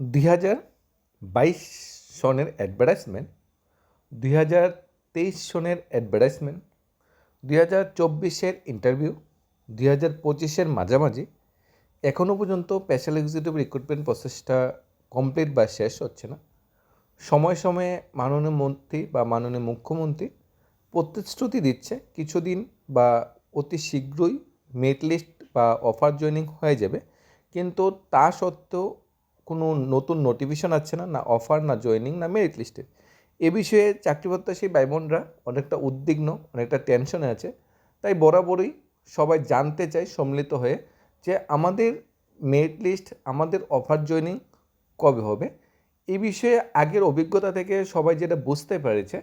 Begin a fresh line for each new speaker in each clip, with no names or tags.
দুই হাজার বাইশ সনের অ্যাডভার্টাইজমেন্ট দুই হাজার তেইশ সনের অ্যাডভার্টাইজমেন্ট দুই হাজার চব্বিশের ইন্টারভিউ দুই হাজার পঁচিশের মাঝামাঝি। এখনও পর্যন্ত স্পেশাল এক্সিকিউটিভ রিক্রুটমেন্ট প্রসেসটা কমপ্লিট বা শেষ হচ্ছে না। সময়ে সময়ে মাননীয় মন্ত্রী বা মাননীয় মুখ্যমন্ত্রী প্রতিশ্রুতি দিচ্ছে, কিছুদিন বা অতি শীঘ্রই মেরিট লিস্ট বা অফার জয়েনিং হয়ে যাবে। কিন্তু তা সত্ত্বেও কোনো নতুন নোটিফিকেশন আছে না না অফার না জয়েনিং না মেরিট লিস্টে এ বিষয়ে চাকরি প্রত্যাশী ভাই বোনরা অনেকটা উদ্বিগ্ন, অনেকটা টেনশনে আছে। তাই বরাবরই সবাই জানতে চায়, সম্মিলিত হয়ে যে আমাদের মেরিট লিস্ট আমাদের অফার জয়েনিং কবে হবে। এ বিষয়ে আগের অভিজ্ঞতা থেকে সবাই যেটা বুঝতে পেরেছে,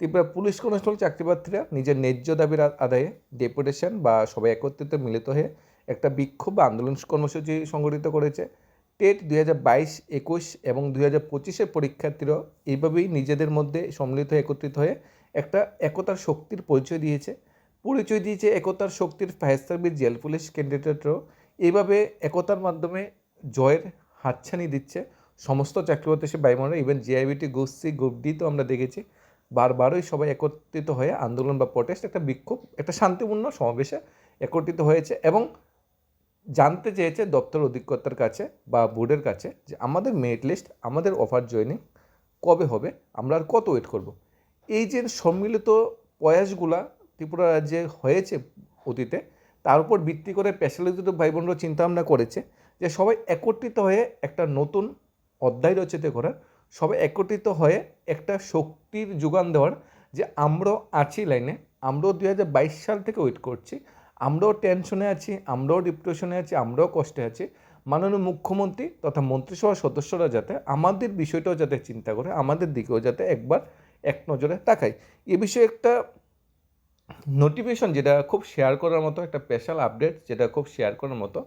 ত্রিপুরা পুলিশ কনস্টেবল চাকরিপ্রার্থীরা নিজের ন্যায্য দাবির আদায়ে ডেপুটেশন বা সবাই একত্রিত, মিলিত হয়ে একটা বিক্ষোভ বা আন্দোলন কর্মসূচি সংগঠিত করেছে। টেট দুই হাজার বাইশ, একুশ এবং দুই হাজার পঁচিশের পরীক্ষার্থীরাও এইভাবেই নিজেদের মধ্যে সম্মিলিত একত্রিত হয়ে একটা একতার শক্তির পরিচয় দিয়েছে। পরিচয় দিয়েছে একতার শক্তির ফায়ার সার্ভিস জেল পুলিশ ক্যান্ডিডেটরাও। এইভাবে একতার মাধ্যমে জয়ের হাতছানি দিচ্ছে সমস্ত চাকরিপ্রত্যাশী বাইমনরা even GIBT group C group D তো আমরা দেখেছি। বারবারই সবাই একত্রিত হয়ে আন্দোলন বা প্রটেস্ট একটা বিক্ষোভ, একটা শান্তিপূর্ণ সমাবেশে একত্রিত হয়েছে এবং জানতে চেয়েছে দপ্তর অধিকর্তার কাছে বা বোর্ডের কাছে যে আমাদের মেরিট লিস্ট, আমাদের অফার জয়েনিং কবে হবে, আমরা আর কত ওয়েট করব। এই যে সম্মিলিত প্রয়াসগুলা ত্রিপুরা রাজ্যে হয়েছে অতীতে, তার উপর ভিত্তি করে স্পেশালিজিত ভাই বোনরা চিন্তাভাবনা করেছে যে সবাই একত্রিত হয়ে একটা নতুন অধ্যায় রচিত করার সবাই একত্রিত হয়ে একটা শক্তির যোগান দেওয়ার যে আমরাও আছি লাইনে, আমরাও দুই হাজার বাইশ সাল থেকে ওয়েট করছি আমরাও টেনশনে আছি, আমরাও ডিপ্রেশনে আছি, আমরাও কষ্টে আছি। মাননীয় মুখ্যমন্ত্রী তথা মন্ত্রিসভার সদস্যরা যাতে আমাদের বিষয়টাও যাতে চিন্তা করে, আমাদের দিকেও যাতে একবার এক নজরে তাকায়। এ বিষয়ে একটা নোটিফিকেশন যেটা খুব শেয়ার করার মতো, একটা স্পেশাল আপডেট যেটা খুব শেয়ার করার মতো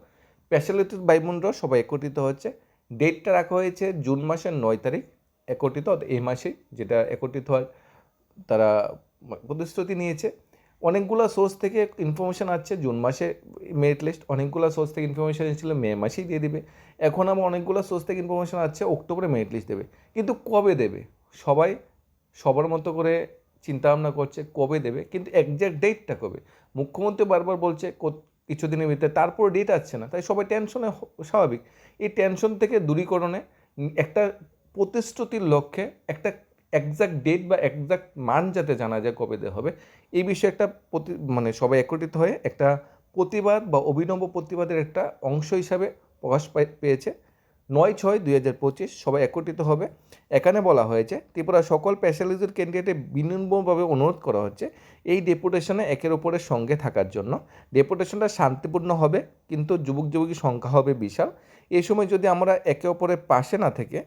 স্পেশালিটি ভাই সবাই একত্রিত হচ্ছে ডেটটা রাখা হয়েছে জুন মাসের নয় তারিখ, একত্রিত এই মাসে যেটা একত্রিত হয়, তারা প্রতিশ্রুতি নিয়েছে। অনেকগুলো সোর্স থেকে ইনফরমেশান আসছে, জুন মাসে মেরিট লিস্ট অনেকগুলো সোর্স থেকে ইনফরমেশান এসেছিল, মে মাসেই দিয়ে দেবে। এখন আবার অনেকগুলো সোর্স থেকে ইনফরমেশান আসছে, অক্টোবরে মেরিট লিস্ট দেবে। কিন্তু কবে দেবে? সবাই সবার মতো করে চিন্তাভাবনা করছে, কবে দেবে? কিন্তু একজ্যাক্ট ডেটটা কবে? মুখ্যমন্ত্রী বারবার বলছে, কো- কিছুদিনের ভিতরে, তারপর ডেট আসছে না। তাই সবাই টেনশনে স্বাভাবিক। এই টেনশন থেকে দূরীকরণে একটা প্রতিশ্রুতির লক্ষ্যে একটা একজ্যাক্ট ডেট বা একজ্যাক্ট মান যাতে জানা যায় কবে দেওয়া হবে, এই বিষয়ে একটা প্রতি মানে সবাই একত্রিত হয়ে একটা প্রতিবাদ বা অভিনব প্রতিবাদের একটা অংশ হিসাবে প্রকাশ পেয়েছে। নয় ছয় দুই হাজার পঁচিশ সবাই একত্রিত হবে। এখানে বলা হয়েছে, ত্রিপুরা সকল স্পেশালিজির ক্যান্ডিডেটে বিনিময়ভাবে অনুরোধ করা হচ্ছে এই ডেপুটেশনে একের ওপরের সঙ্গে থাকার জন্য। ডেপুটেশনটা শান্তিপূর্ণ হবে, কিন্তু যুবক যুবকী সংখ্যা হবে বিশাল। এই সময় যদি আমরা একে অপরের পাশে না থেকে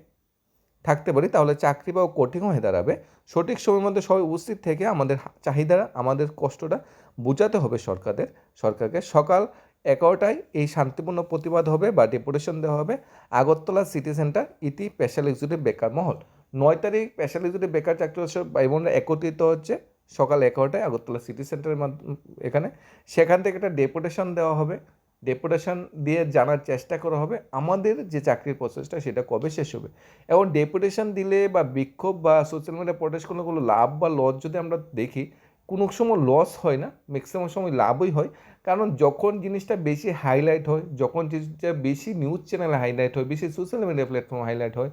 থাকতে পারি, তাহলে চাকরি পাওয়া কঠিন হয়ে দাঁড়াবে। সঠিক সময়ের মধ্যে সবাই উপস্থিত থেকে আমাদের চাহিদা আমাদের কষ্টটা বোঝাতে হবে সরকারের সরকারকে সকাল এগারোটায় এই শান্তিপূর্ণ প্রতিবাদ হবে বা ডেপুটেশন দেওয়া হবে। আগরতলা সিটি সেন্টার ইতি স্পেশাল এক্সিকিউটিভ বেকার মহল। নয় তারিখ স্পেশাল এক্সিকিউটিভ বেকার চাকরি ভাই বোনরা একত্রিত হচ্ছে সকাল এগারোটায় আগরতলা সিটি সেন্টারের মাধ্যমে, এখানে। সেখান থেকে একটা ডেপুটেশন দেওয়া হবে। ডেপুটেশন দিয়ে জানার চেষ্টা করা হবে। আমাদের যে চাকরির প্রসেসটা সেটা কবে শেষ হবে? এবং ডেপুটেশন দিলে বা বিক্ষোভ বা সোশ্যাল মিডিয়া প্রোটেস্ট কোনো কোনো লাভ বা লস যদি আমরা দেখি, কোনো সময় লস হয় না ম্যাক্সিমাম সময় লাভই হয়। কারণ যখন জিনিসটা বেশি হাইলাইট হয়, যখন জিনিসটা বেশি নিউজ চ্যানেলে হাইলাইট হয়, বেশি সোশ্যাল মিডিয়া প্ল্যাটফর্মে হাইলাইট হয়,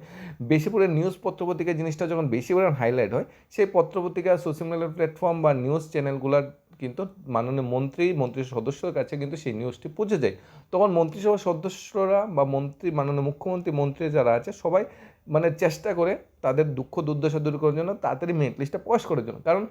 বেশি করে নিউজ পত্রপত্রিকা জিনিসটা যখন বেশি পরিমাণ হাইলাইট হয়, সেই পত্রপত্রিকা সোশ্যাল মিডিয়া প্ল্যাটফর্ম বা নিউজ চ্যানেলগুলোর কিন্তু মাননীয় মন্ত্রী মন্ত্রী সদস্যদের কাছে কিন্তু সেই নিউজটি পৌঁছে যায়। তখন মন্ত্রিসভার সদস্যরা বা মন্ত্রী, মাননীয় মুখ্যমন্ত্রী, মন্ত্রী যারা আছে, সবাই মানে চেষ্টা করে তাদের দুঃখ দুর্দশা দূর করার জন্য, তাড়াতাড়ি মেরিট লিস্টটা প্রকাশ করার জন্য। কারণ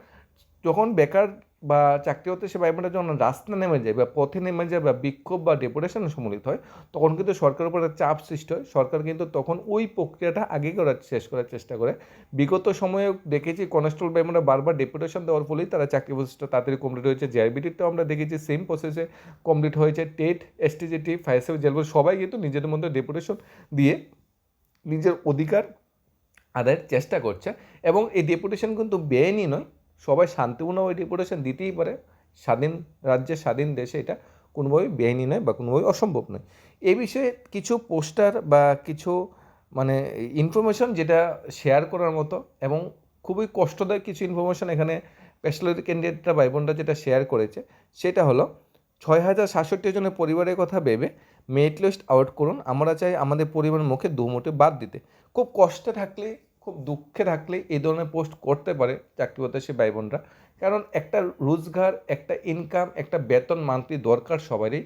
যখন বেকার বা চাকরি হতে সে ভাইবোনরা যখন রাস্তা নেমে যায় বা পথে নেমে যায় বা বিক্ষোভ বা ডেপুটেশনে সম্মিলিত হয়, তখন কিন্তু সরকারের উপর একটা চাপ সৃষ্টি হয়। সরকার কিন্তু তখন ওই প্রক্রিয়াটা আগে করার শেষ করার চেষ্টা করে। বিগত সময়ে দেখেছি কনস্টেবল ভাইবোনরা বারবার ডেপুটেশন দেওয়ার ফলেই তারা চাকরি প্রসেসটা তাড়াতাড়ি কমপ্লিট হয়েছে। জেআইবিটিটাও আমরা দেখেছি সেম প্রসেসে কমপ্লিট হয়েছে। TET STGT fire service jail সবাই কিন্তু নিজেদের মধ্যে ডেপুটেশন দিয়ে নিজের অধিকার আদায়ের চেষ্টা করছে। এবং এই ডেপুটেশন কিন্তু বেআইনি নয় সবাই শান্তিপূর্ণ ওই ডেপুটেশন দিতেই পারে। স্বাধীন রাজ্যে, স্বাধীন দেশে এটা কোনোভাবেই বেআইনি নয় বা কোনোভাবেই অসম্ভব নয়। এ বিষয়ে কিছু পোস্টার বা কিছু মানে ইনফরমেশন যেটা শেয়ার করার মতো এবং খুবই কষ্টদায়ক কিছু ইনফরমেশন এখানে স্পেশালিটি ক্যান্ডিডেটরা ভাই বোনরা যেটা শেয়ার করেছে, সেটা হলো ছয় হাজার সাতষট্টি জনের পরিবারের কথা ভেবে মেরিট লিস্ট আউট করুন। আমরা চাই আমাদের পরিবারের মুখে দু মুঠে বাদ দিতে। খুব কষ্টে থাকলে খুব দুঃখে থাকলে এই ধরনের পোস্ট করতে পারে চাকরিপথে সে ভাই বোনরা কারণ একটা রোজগার, একটা ইনকাম একটা বেতন মান্থলি দরকার সবারই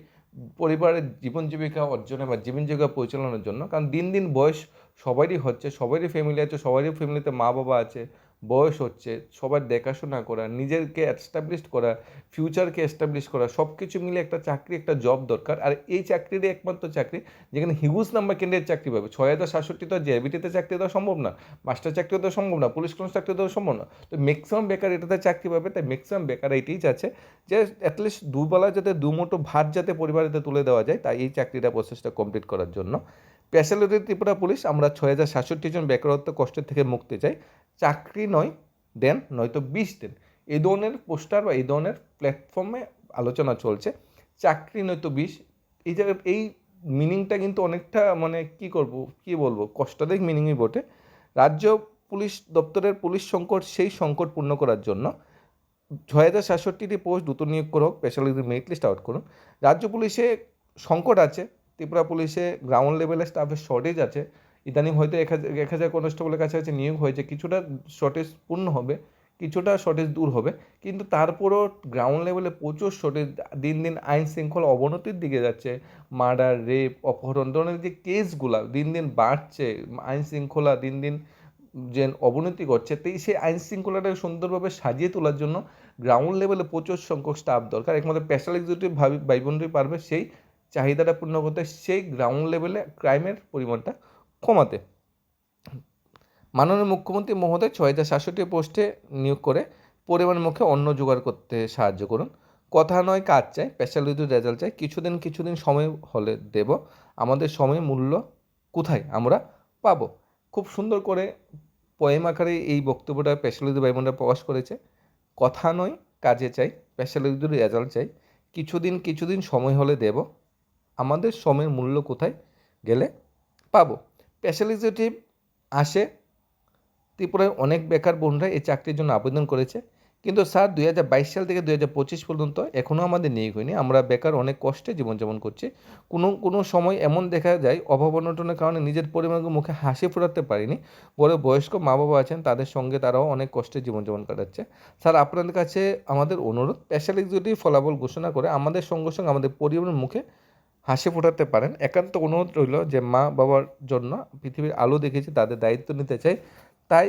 পরিবারের জীবন জীবিকা অর্জনে বা জীবন জীবিকা পরিচালনার জন্য। কারণ দিন দিন বয়স সবারই হচ্ছে, সবারই ফ্যামিলি আছে, সবারই ফ্যামিলিতে মা বাবা আছে বয়স হচ্ছে, সবার দেখাশোনা করা নিজেকে এস্টাবলিশ করা ফিউচারকে এস্টাবলিশ করা সব কিছু মিলে একটা চাকরি, একটা জব দরকার। আর এই চাকরিরই একমাত্র চাকরি, যেখানে হিউজ নাম্বার কেন্দ্রের চাকরি পাবে। ছয় হাজার সাতষট্টি তো জেবিটিতে চাকরি দেওয়া সম্ভব না মাস্টার চাকরি দেওয়া সম্ভব না পুলিশ কলেজ চাকরি দেওয়া সম্ভব না। তো ম্যাক্সিমাম বেকার এটাতে চাকরি পাবে, তাই ম্যাক্সিমাম বেকার এইটাই চাচ্ছে যে অ্যাটলিস্ট দুবেলা যাতে দুমুটো ভাত যাতে পরিবারেতে তুলে দেওয়া যায়, তাই এই চাকরিটা প্রসেসটা কমপ্লিট করার জন্য। স্পেশালিটি ত্রিপুরা পুলিশ, আমরা ছয় হাজার সাতষট্টি জন বেকারত্ব কষ্টের থেকে মুক্তি চাই। চাকরি নয়, দেন নয়তো বিষ দেন। এই ধরনের পোস্টার বা এই ধরনের প্ল্যাটফর্মে আলোচনা চলছে। চাকরি নয়তো বিষ এই জায়গায়, এই মিনিংটা কিন্তু অনেকটা মানে কি করব, কি বলব? কষ্টদায়ক মিনিংই বটে। রাজ্য পুলিশ দপ্তরের পুলিশ সংকট, সেই সংকট পূর্ণ করার জন্য ছয় হাজার সাতষট্টিটি পোস্ট দ্রুত নিয়োগ করুক স্পেশালিটি মেরিট লিস্ট আউট করুন। রাজ্য পুলিশে সংকট আছে। ত্রিপুরা পুলিশে গ্রাউন্ড লেভেলে স্টাফের শর্টেজ আছে। ইদানিং হয়তো এক হাজার এক হাজার কনস্টেবলের কাছাকাছি নিয়োগ হয়েছে। কিছুটা শর্টেজ পূর্ণ হবে, কিছুটা শর্টেজ দূর হবে। কিন্তু তারপরও গ্রাউন্ড লেভেলে প্রচুর শর্টেজ দিন দিন আইন শৃঙ্খলা অবনতির দিকে যাচ্ছে। মার্ডার রেপ অপহরণ ধরনের যে কেসগুলা দিন দিন বাড়ছে, আইন শৃঙ্খলা দিন দিন যে অবনতি করছে তাই সেই আইন শৃঙ্খলাটাকে সুন্দরভাবে সাজিয়ে তোলার জন্য গ্রাউন্ড লেভেলে প্রচুর সংখ্যক স্টাফ দরকার। একমাত্র স্পেশাল এক্সিকিউটিভ ভাই বোনরাই পারবে সেই চাহিদাটা পূর্ণ করতে সেই গ্রাউন্ড লেভেলে ক্রাইমের পরিমাণটা কমাতে। মাননীয় মুখ্যমন্ত্রী মহোদয় ছয় হাজার সাতষট্টি পোস্টে নিয়োগ করে পরিমাণ মুখে অন্য জোগাড় করতে সাহায্য করুন। কথা নয়, কাজ চাই স্পেশালিটি রেজাল্ট চাই। কিছুদিন কিছুদিন সময় হলে দেব। আমাদের সময় মূল্য কোথায় আমরা পাবো? খুব সুন্দর করে পয়েম আকারে এই বক্তব্যটা স্পেশালিটি ভাই বোনরা প্রকাশ করেছে। কথা নয়, কাজে চাই স্পেশালিটি রেজাল্ট চাই। কিছুদিন কিছুদিন সময় হলে দেব। আমাদের শ্রমের মূল্য কোথায় গেলে পাবো? স্পেশালিজেটিভ আসে। ত্রিপুরায় অনেক বেকার বোনরা এই চাকরির জন্য আবেদন করেছে। কিন্তু স্যার, দুই হাজার বাইশ সাল থেকে দুই হাজার পঁচিশ পর্যন্ত এখনও আমাদের নিয়োগ হয়নি। আমরা বেকার অনেক কষ্টে জীবনযাপন করছি। কোনো কোনো সময় এমন দেখা যায় অভাব অনটনের কারণে নিজের পরিবারকে মুখে হাসি ফোটাতে পারিনি। বড় বয়স্ক মা বাবা আছেন, তাদের সঙ্গে তারাও অনেক কষ্টে জীবনযাপন কাটাচ্ছে। স্যার, আপনাদের কাছে আমাদের অনুরোধ স্পেশাল এক্সিকিউটিভ ফলাফল ঘোষণা করে আমাদের সঙ্গে সঙ্গে আমাদের পরিবারের মুখে হাসি ফোটাতে পারেন। একান্ত অনুরোধ রইল যে মা বাবার জন্য পৃথিবীর আলো দেখেছি তাদের দায়িত্ব নিতে চাই। তাই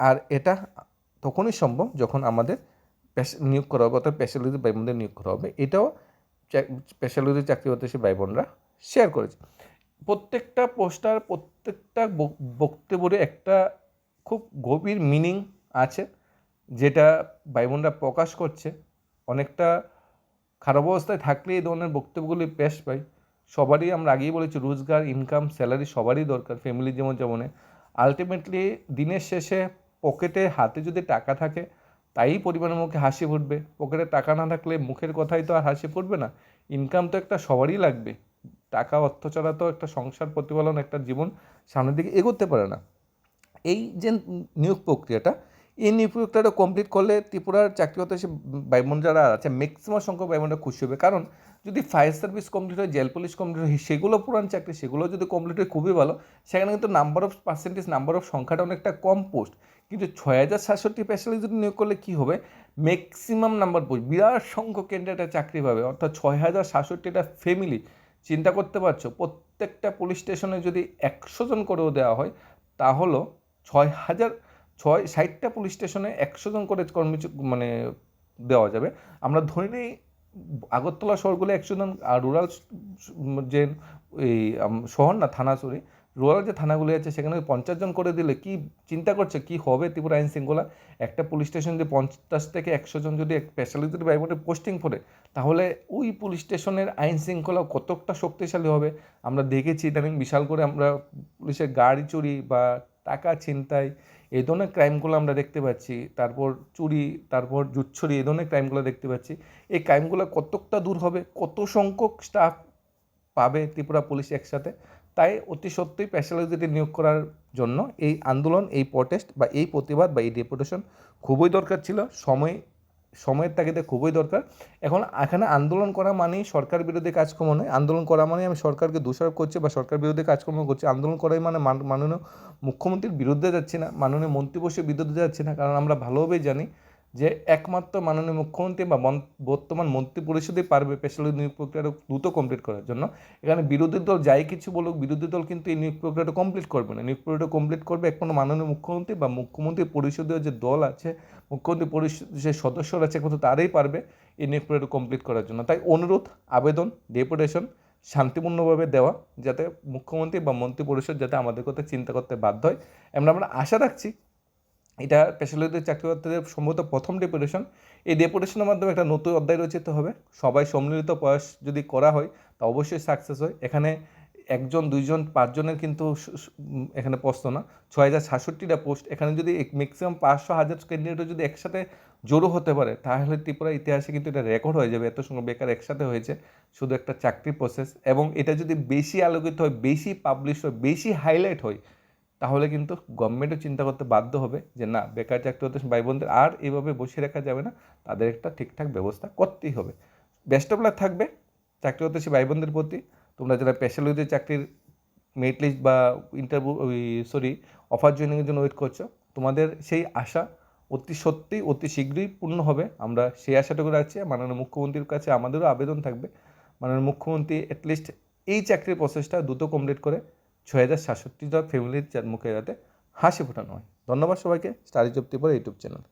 আর এটা তখনই সম্ভব যখন আমাদের নিয়োগ করা হবে, অর্থাৎ স্পেশালিটি ভাই বোনদের নিয়োগ করা হবে। এটাও স্পেশালিটি চাকরি হতে সে ভাই বোনরা শেয়ার করেছে। প্রত্যেকটা পোস্টার, প্রত্যেকটা বক্তব্যে একটা খুব গভীর মিনিং আছে, যেটা ভাই বোনরা প্রকাশ করছে। অনেকটা খারাপ অবস্থায় থাকলে এই ধরনের বক্তব্যগুলি পেশ পাই সবারই আমরা আগেই বলেছি, রোজগার ইনকাম স্যালারি সবারই দরকার ফ্যামিলি যেমন যেমনে আলটিমেটলি দিনের শেষে পকেটে হাতে যদি টাকা থাকে, তাই পরিবারের মুখে হাসি ফুটবে। পকেটে টাকা না থাকলে মুখের কথাই তো আর হাসি ফুটবে না। ইনকাম তো একটা সবারই লাগবে। টাকা, অর্থ ছাড়া তো একটা সংসার প্রতিপালন একটা জীবন সামনের দিকে এগোতে পারে না। এই যে নিয়োগ প্রক্রিয়াটা প্রক্রিয়াটা কমপ্লিট করলে ত্রিপুরার চাকরি হতে সে ভাইবোন যারা আছে ম্যাক্সিমাম সংখ্যক ভাইবোনরা খুশি হবে। কারণ যদি ফায়ার সার্ভিস কমপ্লিট হয় জেল পুলিশ কমপ্লিট হয়, সেগুলো পুরান চাকরি, সেগুলো যদি কমপ্লিট হয়, খুবই ভালো। সেখানে কিন্তু number of percentage number of সংখ্যাটা অনেকটা কম পোস্ট কিন্তু ছয় হাজার সাতষট্টি স্পেশালিস্ট যদি নিয়োগ করলে কী হবে? ম্যাক্সিমাম নাম্বার পোস্ট বিরাট সংখ্যক ক্যান্ডিডেট চাকরি পাবে। অর্থাৎ ছয় হাজার সাতষট্টিটা ফ্যামিলি চিন্তা করতে পারছ, প্রত্যেকটা পুলিশ স্টেশনে যদি একশো জন করেও দেওয়া হয় তাহলেও ছয় হাজার ছয়, ষাটটা পুলিশ স্টেশনে একশো জন করে কর্মী মানে দেওয়া যাবে। আমরা ধরে নিই, আগরতলা শহরগুলো একশো জন, আর রুরাল যে এই শহর না, থানা সরি রুরাল যে থানাগুলি আছে, সেখানে পঞ্চাশ জন করে দিলে কি চিন্তা করছে, কি হবে ত্রিপুরা আইন শৃঙ্খলা? একটা পুলিশ স্টেশন যদি পঞ্চাশ থেকে একশো জন যদি স্পেশালিস্ট বাইবোর্ডে পোস্টিং করে, তাহলে ওই পুলিশ স্টেশনের আইন শৃঙ্খলা কতকটা শক্তিশালী হবে? আমরা দেখেছি ইদানিং বিশাল করে আমরা পুলিশের গাড়ি চুরি বা টাকা ছিনতাই এই ধরনের ক্রাইমগুলো আমরা দেখতে পাচ্ছি। তারপর চুরি, তারপর জুচ্ছরি এ ধরনের ক্রাইমগুলো দেখতে পাচ্ছি। এই ক্রাইমগুলো কতকটা দূর হবে? কত সংখ্যক স্টাফ পাবে ত্রিপুরা পুলিশ একসাথে? তাই অতি সত্যিই প্যাশালিটি নিয়োগ করার জন্য এই আন্দোলন, এই প্রটেস্ট বা এই প্রতিবাদ বা এই ডেপুটেশন খুবই দরকার ছিল। সময় সময়ের তাগিদে খুবই দরকার। এখন এখানে আন্দোলন করা মানেই সরকার বিরোধী কাজকর্ম নয়। আন্দোলন করা মানে আমি সরকারকে দোষারোপ করছি বা সরকার বিরোধী কাজকর্ম করছি। আন্দোলন করাই মানে মান- মাননীয় মুখ্যমন্ত্রীর বিরুদ্ধে যাচ্ছি না, মাননীয় মন্ত্রী বসে বিরুদ্ধে যাচ্ছি না, কারণ আমরা ভালোভাবেই জানি যে একমাত্র মাননীয় মুখ্যমন্ত্রী বা বর্তমান মন্ত্রী পরিষদই পারবে স্পেশালি নিয়োগ প্রক্রিয়াটা দ্রুত কমপ্লিট করার জন্য। এখানে বিরোধী দল যাই কিছু বলুক, বিরোধী দল কিন্তু এই নিয়োগ প্রক্রিয়াটা কমপ্লিট করবে না। নিয়োগ প্রক্রিয়াটা কমপ্লিট করবে একমাত্র মাননীয় মুখ্যমন্ত্রী বা মুখ্যমন্ত্রী পরিষদীয় যে দল আছে, মুখ্যমন্ত্রী পরিষদ যে সদস্যরা আছে একমাত্র তারাই পারবে এই নিয়োগ প্রক্রিয়াটা কমপ্লিট করার জন্য। তাই অনুরোধ, আবেদন, ডেপুটেশন শান্তিপূর্ণভাবে দেওয়া, যাতে মুখ্যমন্ত্রী বা মন্ত্রী পরিষদ যাতে আমাদের কথা চিন্তা করতে বাধ্য হয়। এমন আমরা আশা রাখছি এটা স্পেশালিতে চাকরিকর্তাদের সম্ভবত প্রথম ডেপুটেশন এই ডেপুটেশনের মাধ্যমে একটা নতুন অধ্যায় রচিত হবে। সবাই সম্মিলিত প্রয়াস যদি করা হয়, তা অবশ্যই সাকসেস হয়। এখানে একজন, দুইজন, পাঁচজনের কিন্তু এখানে পোস্ট না। ছয় হাজার সাতষট্টিটা পোস্ট এখানে যদি ম্যাক্সিমাম পাঁচশো হাজার ক্যান্ডিডেটও যদি একসাথে জড়ো হতে পারে, তাহলে ত্রিপুরা ইতিহাসে কিন্তু এটা রেকর্ড হয়ে যাবে। এত সঙ্গে বেকার একসাথে হয়েছে। শুধু একটা চাকরি প্রসেস এবং এটা যদি বেশি আলোকিত হয়, বেশি পাবলিশ হয়, বেশি হাইলাইট হয় তাহলে কিন্তু গভর্নমেন্টও চিন্তা করতে বাধ্য হবে যে না, বেকার চাকরি হতে ভাই বোনদের আর এইভাবে বসে রাখা যাবে না, তাদের একটা ঠিকঠাক ব্যবস্থা করতেই হবে। বেস্ট অফ লাক থাকবে চাকরি হতে ভাই বোনদের প্রতি। তোমরা যারা স্পেশালিতে চাকরির মেরিট লিস্ট বা ইন্টারভিউ ওই সরি অফার জয়েনিংয়ের জন্য ওয়েট করছ, তোমাদের সেই আশা অতি সত্যিই, অতি শীঘ্রই পূর্ণ হবে। আমরা সেই আশাটুকু রাখছি। মাননীয় মুখ্যমন্ত্রীর কাছে আমাদেরও আবেদন থাকবে। মাননীয় মুখ্যমন্ত্রী অ্যাটলিস্ট এই চাকরির প্রসেসটা দ্রুত কমপ্লিট করে ছয় হাজার সাতষট্টিটা ফ্যামিলির মুখে যাতে হাসি ফোটানো হয়। ধন্যবাদ সবাইকে স্টাডি জপ্তি পর ইউটিউব চ্যানেল।